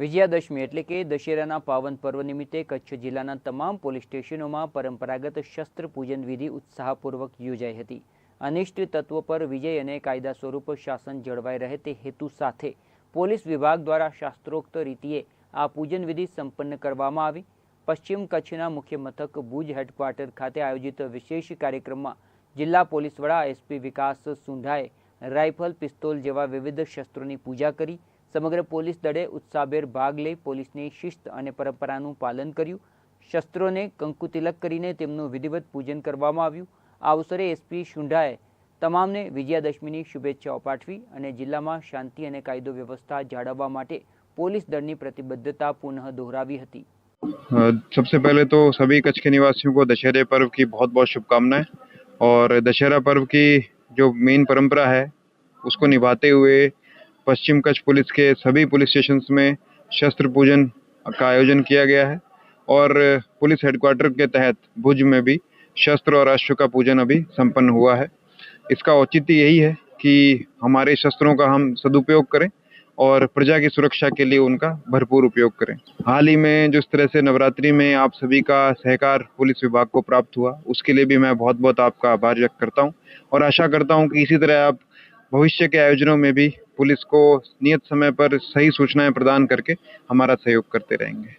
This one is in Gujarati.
વિજય દશમી એટલે કે દશેરાના પાવન પર્વ નિમિત્તે કચ્છ જિલ્લાના તમામ પોલીસ સ્ટેશનોમાં પરંપરાગત શસ્ત્ર પૂજન વિધિ ઉત્સાહપૂર્વક ઉજાઈ હતી અનિષ્ટ તત્વો પર વિજય અને કાયદા સ્વરૂપ શાસન જળવાય રહે તે હેતુ સાથે પોલીસ વિભાગ દ્વારા શાસ્ત્રોક્ત રીતિયે આ પૂજન વિધિ સંપન્ન કરવામાં આવી પશ્ચિમ કચ્છના મુખ્ય મથક ભુજ હેડક્ quarters ખાતે આયોજિત વિશેષ કાર્યક્રમમાં જિલ્લા પોલીસ વડા SP વિકાસ સુંઢાએ રાઇફલ પિસ્તોલ જેવા વિવિધ શસ્ત્રોની પૂજા કરી સમગ્ર પોલીસ દળે ઉત્સાહભેર ભાગ લઈ પોલીસની શિસ્ત અને પરંપરાનું પાલન કર્યું શસ્ત્રોને કંકુતિલક કરીને તેમનું વિધિવત પૂજન કરવામાં આવ્યું આ અવસરે એસપી શુંઢાએ તમામને વિજયાદશમીની શુભેચ્છાઓ પાઠવી અને જિલ્લામાં શાંતિ અને કાયદો વ્યવસ્થા જાળવવા માટે પોલીસ દળની પ્રતિબદ્ધતા પુનઃ દોહરાવી હતી સબસે पहले તો सभी કચ્છ કે નિવાસીઓ को दशहरे पर्व की बहुत बहुत शुभकामनाएं और दशहरा पर्व की जो मेन परंपरा है उसको निभाते हुए पश्चिम कच्छ पुलिस के सभी पुलिस स्टेशन में शस्त्र पूजन का आयोजन किया गया है और पुलिस हेडक्वार्टर के तहत भुज में भी शस्त्र और अश्व का पूजन अभी संपन्न हुआ है इसका औचित्य यही है कि हमारे शस्त्रों का हम सदुपयोग करें और प्रजा की सुरक्षा के लिए उनका भरपूर उपयोग करें हाल ही में जिस तरह से नवरात्रि में आप सभी का सहकार पुलिस विभाग को प्राप्त हुआ उसके लिए भी मैं बहुत बहुत आपका आभार व्यक्त करता हूँ और आशा करता हूँ कि इसी तरह आप भविष्य के आयोजनों में भी पुलिस को नियत समय पर सही सूचनाएं प्रदान करके हमारा सहयोग करते रहेंगे